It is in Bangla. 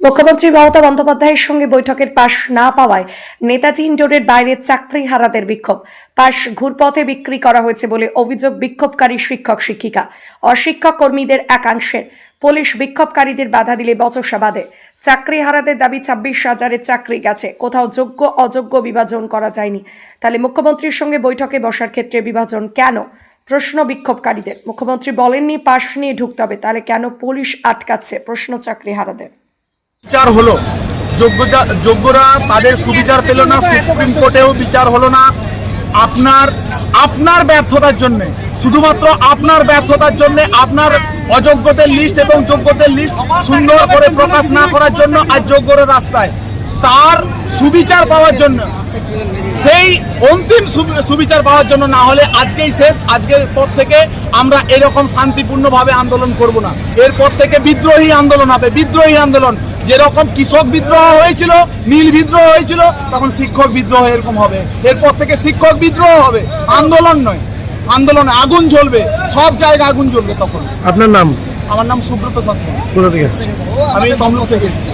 মুখ্যমন্ত্রী মমতা বন্দ্যোপাধ্যায়ের সঙ্গে বৈঠকের পাশ না পাওয়ায় নেতাজি ইন্ডোরের বাইরে চাকরি হারাদের বিক্ষোভ। পাশ ঘুরপথে বিক্রি করা হয়েছে বলে অভিযোগ বিক্ষোভকারী শিক্ষক, শিক্ষিকা। অশিক্ষক কর্মীদের একাংশের পুলিশ বিক্ষোভকারীদের বাধা দিলে বচসা বাঁধে। চাকরি হারাদের দাবি ছাব্বিশ হাজারের চাকরি গেছে। কোথাও যোগ্য, অযোগ্য বিভাজন করা যায়নি। তাহলে মুখ্যমন্ত্রীর সঙ্গে বৈঠকে বসার ক্ষেত্রে বিভাজন কেন? প্রশ্ন বিক্ষোভকারীদের। মুখ্যমন্ত্রী বলেননি, পাশ নিয়ে ঢুকতে হবে। তাহলে কেন পুলিশ আটকাচ্ছে? প্রশ্ন চাকরি হারাদের বিচার হলো। যোগ্যরা তাদের সুবিচার পেল না, সুপ্রিম কোর্টেও বিচার হলো না। আপনার আপনার ব্যর্থতার জন্য, শুধুমাত্র আপনার ব্যর্থতার জন্য, আপনার অযোগ্যদের লিস্ট এবং যোগ্যদের লিস্ট সুন্দর করে প্রকাশ না করার জন্য আজ যোগ্যরা রাস্তায়। তার সুবিচার পাওয়ার জন্য, সেই অন্তিম সুবিচার পাওয়ার জন্য না হলে আজকেই শেষ, আজকের পর থেকে আমরা এরকম শান্তিপূর্ণভাবে আন্দোলন করব না। এরপর থেকে বিদ্রোহী আন্দোলন হবে, বিদ্রোহী আন্দোলন। যেরকম কৃষক বিদ্রোহ হয়েছিল নীল বিদ্রোহ হয়েছিল তখন শিক্ষক বিদ্রোহ এরকম হবে। এরপর থেকে শিক্ষক বিদ্রোহ হবে। আন্দোলন নয়। আন্দোলন আগুন জ্বলবে। সব জায়গায় আগুন জ্বলবে তখন। আপনার নাম? আমার নাম সুব্রত শাস্ত্রী? আমি তমলুক থেকে এসেছি।